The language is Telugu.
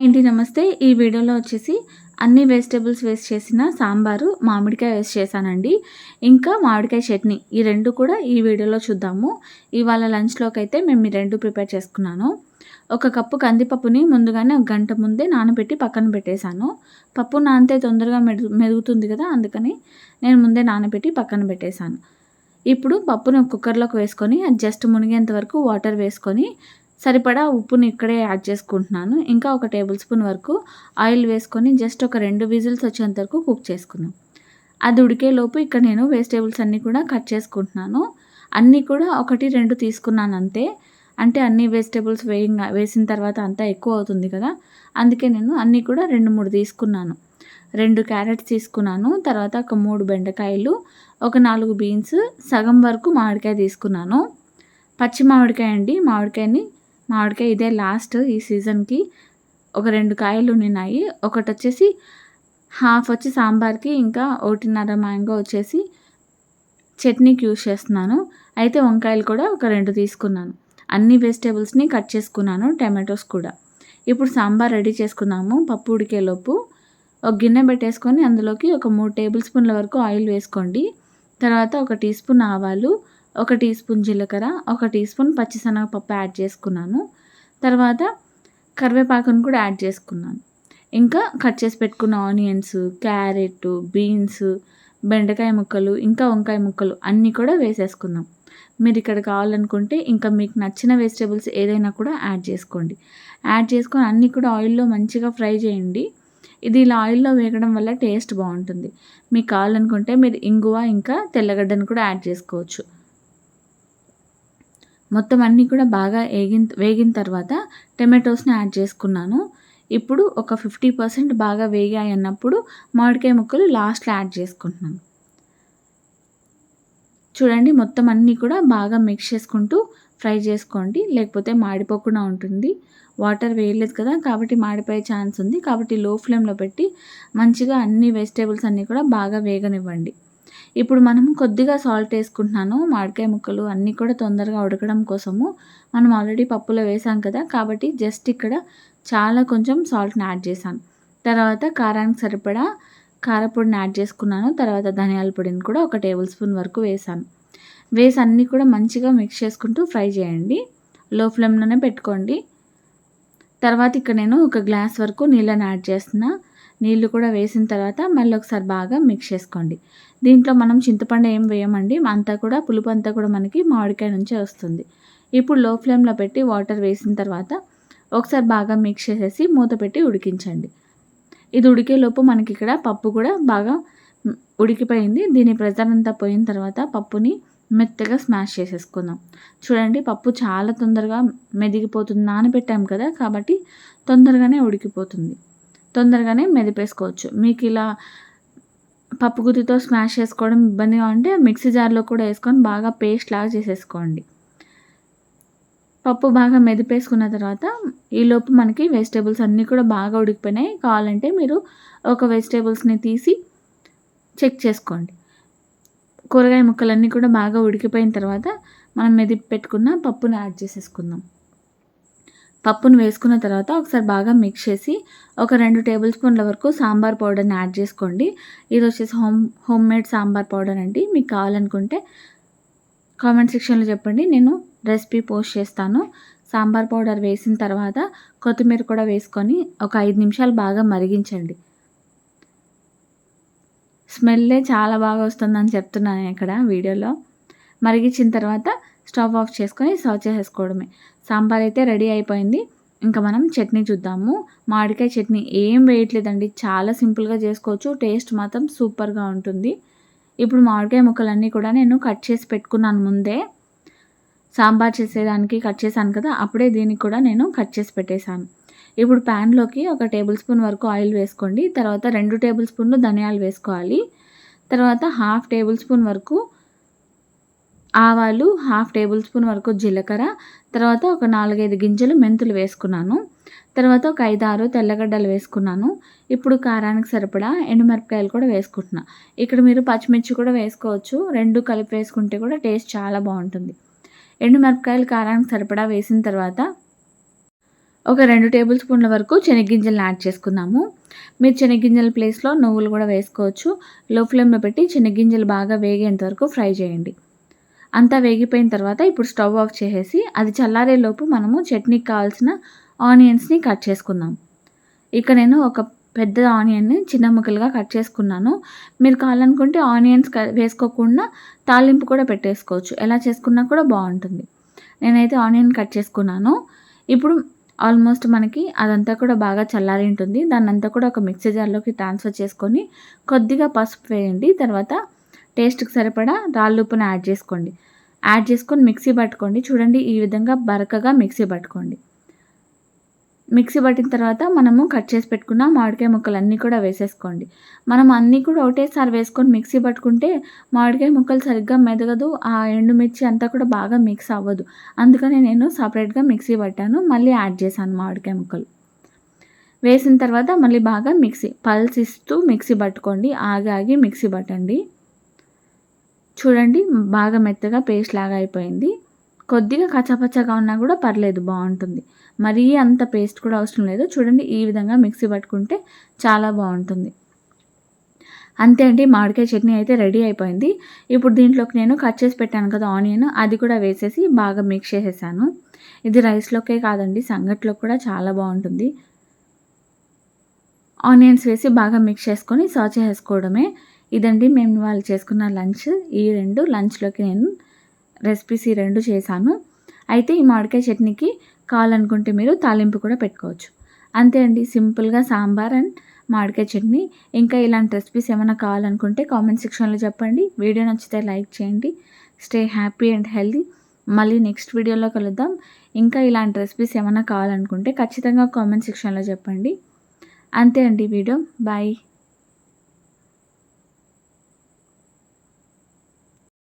ఏంటి నమస్తే ఈ వీడియోలో వచ్చేసి అన్ని వెజిటేబుల్స్ వేస్ట్ చేసిన సాంబారు మామిడికాయ వేస్ట్ చేశానండి. ఇంకా మామిడికాయ చట్నీ ఈ రెండు కూడా ఈ వీడియోలో చూద్దాము. ఇవాళ లంచ్లోకి అయితే మేము ఈ రెండు ప్రిపేర్ చేసుకున్నాను. ఒక కప్పు కందిపప్పుని ముందుగానే ఒక గంట ముందే నానబెట్టి పక్కన పెట్టేశాను. పప్పు నానితే తొందరగా మెరుగు మెరుగుతుంది కదా అందుకని నేను ముందే నానబెట్టి పక్కన పెట్టేశాను. ఇప్పుడు పప్పును కుక్కర్లోకి వేసుకొని అది జస్ట్ మునిగేంత వరకు వాటర్ వేసుకొని సరిపడా ఉప్పుని ఇక్కడే యాడ్ చేసుకుంటున్నాను. ఇంకా ఒక టేబుల్ స్పూన్ వరకు ఆయిల్ వేసుకొని జస్ట్ ఒక రెండు విజిల్స్ వచ్చేంత వరకు కుక్ చేసుకున్నాం అది ఉడికేలోపు ఇక్కడ నేను వెజిటేబుల్స్ అన్నీ కూడా కట్ చేసుకుంటున్నాను. అన్నీ కూడా ఒకటి రెండు తీసుకున్నాను అంతే. అంటే అన్ని వెజిటేబుల్స్ వేయంగా వేసిన తర్వాత అంతా ఎక్కువ అవుతుంది కదా. అందుకే నేను అన్నీ కూడా రెండు మూడు తీసుకున్నాను. రెండు క్యారెట్స్ తీసుకున్నాను. తర్వాత ఒక మూడు బెండకాయలు ఒక నాలుగు బీన్స్ సగం వరకు మామిడికాయ తీసుకున్నాను. పచ్చి మామిడికాయ అండి. మామిడికాయని మామిడికాయ ఇదే లాస్ట్ ఈ సీజన్కి ఒక రెండు కాయలు ఉన్నాయి. ఒకటి వచ్చేసి హాఫ్ వచ్చి సాంబార్కి ఇంకా ఒకటిన్నర మ్యాంగో వచ్చేసి చట్నీకి యూజ్ చేస్తున్నాను. అయితే వంకాయలు కూడా ఒక రెండు తీసుకున్నాను. అన్ని వెజిటేబుల్స్ని కట్ చేసుకున్నాను టమాటోస్ కూడా. ఇప్పుడు సాంబార్ రెడీ చేసుకున్నాము పప్పు ఉడికేలోపు. ఒక గిన్నె పెట్టేసుకొని అందులోకి ఒక మూడు టేబుల్ స్పూన్ల వరకు ఆయిల్ వేసుకోండి. తర్వాత ఒక టీ స్పూన్ ఆవాలు ఒక టీ స్పూన్ జీలకర్ర ఒక టీ స్పూన్ పచ్చిశనగపప్పు యాడ్ చేసుకున్నాను. తర్వాత కరివేపాకును కూడా యాడ్ చేసుకున్నాను. ఇంకా కట్ చేసి పెట్టుకున్న ఆనియన్స్ క్యారెట్ బీన్స్ బెండకాయ ముక్కలు ఇంకా వంకాయ ముక్కలు అన్నీ కూడా వేసేసుకుందాం. మీరు ఇక్కడ కావాలనుకుంటే ఇంకా మీకు నచ్చిన వెజిటేబుల్స్ ఏదైనా కూడా యాడ్ చేసుకోండి. యాడ్ చేసుకొని అన్నీ కూడా ఆయిల్లో మంచిగా ఫ్రై చేయండి. ఇది ఇలా ఆయిల్లో వేగడం వల్ల టేస్ట్ బాగుంటుంది. మీకు కావాలనుకుంటే మీరు ఇంగువ ఇంకా తెల్లగడ్డను కూడా యాడ్ చేసుకోవచ్చు. మొత్తం అన్నీ కూడా బాగా వేగిన వేగిన తర్వాత టమాటోస్ని యాడ్ చేసుకున్నాను. ఇప్పుడు ఒక ఫిఫ్టీ పర్సెంట్ బాగా వేగాయి అన్నప్పుడు మామిడికాయ ముక్కలు లాస్ట్లో యాడ్ చేసుకుంటున్నాను. చూడండి మొత్తం అన్నీ కూడా బాగా మిక్స్ చేసుకుంటూ ఫ్రై చేసుకోండి. లేకపోతే మాడిపోకుండా ఉంటుంది. వాటర్ వేయలేదు కదా కాబట్టి మాడిపోయే ఛాన్స్ ఉంది. కాబట్టి లో ఫ్లేమ్లో పెట్టి మంచిగా అన్ని వెజిటేబుల్స్ అన్నీ కూడా బాగా వేగనివ్వండి. ఇప్పుడు మనం కొద్దిగా సాల్ట్ వేసుకుంటున్నాను మామిడికాయ ముక్కలు అన్నీ కూడా తొందరగా ఉడకడం కోసము. మనం ఆల్రెడీ పప్పులో వేసాం కదా కాబట్టి జస్ట్ ఇక్కడ చాలా కొంచెం సాల్ట్ని యాడ్ చేశాను. తర్వాత కారానికి సరిపడా కారపొడిని యాడ్ చేసుకున్నాను. తర్వాత ధనియాల పొడిని కూడా ఒక టేబుల్ స్పూన్ వరకు వేసాను వేసి అన్నీ కూడా మంచిగా మిక్స్ చేసుకుంటూ ఫ్రై చేయండి. లో ఫ్లేమ్లోనే పెట్టుకోండి. తర్వాత ఇక్కడ నేను ఒక గ్లాస్ వరకు నీళ్ళని యాడ్ చేస్తున్నా. నీళ్ళు కూడా వేసిన తర్వాత మళ్ళీ ఒకసారి బాగా మిక్స్ చేసుకోండి. దీంట్లో మనం చింతపండు ఏం వేయమండి? అంతా కూడా పులుపు అంతా కూడా మనకి మామిడికాయ నుంచే వస్తుంది. ఇప్పుడు లో ఫ్లేమ్లో పెట్టి వాటర్ వేసిన తర్వాత ఒకసారి బాగా మిక్స్ చేసేసి మూత పెట్టి ఉడికించండి. ఇది ఉడికేలోపు మనకి ఇక్కడ పప్పు కూడా బాగా ఉడికిపోయింది. దీని ప్రెజర్ అంతా పోయిన తర్వాత పప్పుని మెత్తగా స్మాష్ చేసేసుకుందాం. చూడండి పప్పు చాలా తొందరగా మెదిగిపోతుంది. నానబెట్టాం కదా కాబట్టి తొందరగానే ఉడికిపోతుంది. తొందరగానే మెదిపేసుకోవచ్చు. మీకు ఇలా పప్పు గుత్తితో స్మాష్ చేసుకోవడం ఇబ్బందిగా ఉంటే మిక్సీ జార్లో కూడా వేసుకొని బాగా పేస్ట్ లాగా చేసేసుకోండి. పప్పు బాగా మెదిపేసుకున్న తర్వాత ఈలోపు మనకి వెజిటేబుల్స్ అన్నీ కూడా బాగా ఉడికిపోయినాయి. కావాలంటే మీరు ఒక వెజిటేబుల్స్ని తీసి చెక్ చేసుకోండి. కూరగాయ ముక్కలన్నీ కూడా బాగా ఉడికిపోయిన తర్వాత మనం మెదిపి పెట్టుకున్న పప్పుని యాడ్ చేసేసుకుందాం. పప్పును వేసుకున్న తర్వాత ఒకసారి బాగా మిక్స్ చేసి ఒక రెండు టేబుల్ స్పూన్ల వరకు సాంబార్ పౌడర్ని యాడ్ చేసుకోండి. ఇది వచ్చేసి home homemade sambar powder అండి. మీకు కావాలనుకుంటే కామెంట్ సెక్షన్లో చెప్పండి. నేను రెసిపీ పోస్ట్ చేస్తాను. సాంబార్ పౌడర్ వేసిన తర్వాత కొత్తిమీర కూడా వేసుకొని ఒక ఐదు నిమిషాలు బాగా మరిగించండి. స్మెల్లే చాలా బాగా వస్తుందని చెప్తున్నాను ఇక్కడ వీడియోలో. మరిగించిన తర్వాత స్టవ్ ఆఫ్ చేసుకొని సర్వ్ చేసేసుకోవడమే. సాంబార్ అయితే రెడీ అయిపోయింది. ఇంకా మనం చట్నీ చూద్దాము. మామిడికాయ చట్నీ ఏం వేయట్లేదండి. చాలా సింపుల్గా చేసుకోవచ్చు. టేస్ట్ మాత్రం సూపర్గా ఉంటుంది. ఇప్పుడు మామిడికాయ ముక్కలన్నీ కూడా నేను కట్ చేసి పెట్టుకున్నాను ముందే. సాంబార్ చేసేదానికి కట్ చేశాను కదా అప్పుడే దీనికి కూడా నేను కట్ చేసి పెట్టేశాను. ఇప్పుడు ప్యాన్లోకి ఒక టేబుల్ స్పూన్ వరకు ఆయిల్ వేసుకోండి. తర్వాత రెండు టేబుల్ స్పూన్లు ధనియాలు వేసుకోవాలి. తర్వాత హాఫ్ టేబుల్ స్పూన్ వరకు ఆవాలు హాఫ్ టేబుల్ స్పూన్ వరకు జీలకర్ర తర్వాత ఒక నాలుగైదు గింజలు మెంతులు వేసుకున్నాను. తర్వాత ఒక ఐదు ఆరు తెల్లగడ్డలు వేసుకున్నాను. ఇప్పుడు కారానికి సరిపడా ఎండుమిరపకాయలు కూడా వేసుకుంటున్నా. ఇక్కడ మీరు పచ్చిమిర్చి కూడా వేసుకోవచ్చు. రెండు కలిపి వేసుకుంటే కూడా టేస్ట్ చాలా బాగుంటుంది. ఎండుమిరపకాయలు కారానికి సరిపడా వేసిన తర్వాత ఒక రెండు టేబుల్ స్పూన్ల వరకు శనగ్గింజలను యాడ్ చేసుకున్నాము. మీరు శనగ్గింజల ప్లేస్లో నువ్వులు కూడా వేసుకోవచ్చు. లో ఫ్లేమ్లో పెట్టి శనగ్గింజలు బాగా వేగేంత వరకు ఫ్రై చేయండి. అంతా వేగిపోయిన తర్వాత ఇప్పుడు స్టవ్ ఆఫ్ చేసేసి అది చల్లారేలోపు మనము చట్నీకి కావాల్సిన ఆనియన్స్ని కట్ చేసుకుందాం. ఇక నేను ఒక పెద్ద ఆనియన్ని చిన్న ముక్కలుగా కట్ చేసుకున్నాను. మీరు కావాలనుకుంటే ఆనియన్స్ వేసుకోకుండా తాలింపు కూడా పెట్టేసుకోవచ్చు. ఎలా చేసుకున్నా కూడా బాగుంటుంది. నేనైతే ఆనియన్ కట్ చేసుకున్నాను. ఇప్పుడు ఆల్మోస్ట్ మనకి అదంతా కూడా బాగా చల్లారి ఉంటుంది. దాన్నంతా కూడా ఒక మిక్సీ జార్లోకి ట్రాన్స్ఫర్ చేసుకొని కొద్దిగా పసుపు వేయండి. తర్వాత టేస్ట్కి సరిపడా రాళ్ళుప్పును యాడ్ చేసుకోండి. యాడ్ చేసుకొని మిక్సీ పట్టుకోండి. చూడండి ఈ విధంగా బరకగా మిక్సీ పట్టుకోండి. మిక్సీ పట్టిన తర్వాత మనము కట్ చేసి పెట్టుకున్న మామిడికాయ ముక్కలు అన్నీ కూడా వేసేసుకోండి. మనం అన్నీ కూడా ఒకటేసారి వేసుకొని మిక్సీ పట్టుకుంటే మామిడికాయ ముక్కలు సరిగ్గా మెదగదు ఆ ఎండుమిర్చి అంతా కూడా బాగా మిక్స్ అవ్వదు. అందుకని నేను సపరేట్గా మిక్సీ పట్టాను మళ్ళీ యాడ్ చేశాను మామిడికాయ ముక్కలు. వేసిన తర్వాత మళ్ళీ బాగా మిక్సీ పల్స్ ఇస్తూ మిక్సీ పట్టుకోండి. ఆగి ఆగి మిక్సీ పట్టండి. చూడండి బాగా మెత్తగా పేస్ట్ లాగా అయిపోయింది. కొద్దిగా కచ్చపచ్చగా ఉన్నా కూడా పర్లేదు బాగుంటుంది. మరీ అంత పేస్ట్ కూడా అవసరం లేదు. చూడండి ఈ విధంగా మిక్సీ పట్టుకుంటే చాలా బాగుంటుంది. అంతే అండి మామిడికాయ చట్నీ అయితే రెడీ అయిపోయింది. ఇప్పుడు దీంట్లోకి నేను కట్ చేసి పెట్టాను కదా ఆనియన్ అది కూడా వేసేసి బాగా మిక్స్ చేసేసాను. ఇది రైస్లోకే కాదండి సంగట్లో కూడా చాలా బాగుంటుంది. ఆనియన్స్ వేసి బాగా మిక్స్ చేసుకొని సర్వ్ చేసుకోవడమే ఇదండి మేము వాళ్ళు చేసుకున్న లంచ్. ఈ రెండు లంచ్లోకి నేను రెసిపీస్ ఈ రెండు చేశాను. అయితే ఈ మామిడికాయ చట్నీకి కావాలనుకుంటే మీరు తాలింపు కూడా పెట్టుకోవచ్చు. అంతే అండి సింపుల్గా సాంబార్ అండ్ మామిడికాయ చట్నీ. ఇంకా ఇలాంటి రెసిపీస్ ఏమైనా కావాలనుకుంటే కామెంట్ సెక్షన్లో చెప్పండి. వీడియో నచ్చితే లైక్ చేయండి. Stay happy and healthy. మళ్ళీ నెక్స్ట్ వీడియోలో కలుద్దాం. ఇంకా ఇలాంటి రెసిపీస్ ఏమైనా కావాలనుకుంటే ఖచ్చితంగా కామెంట్ సెక్షన్లో చెప్పండి. అంతే అండి వీడియో. బాయ్.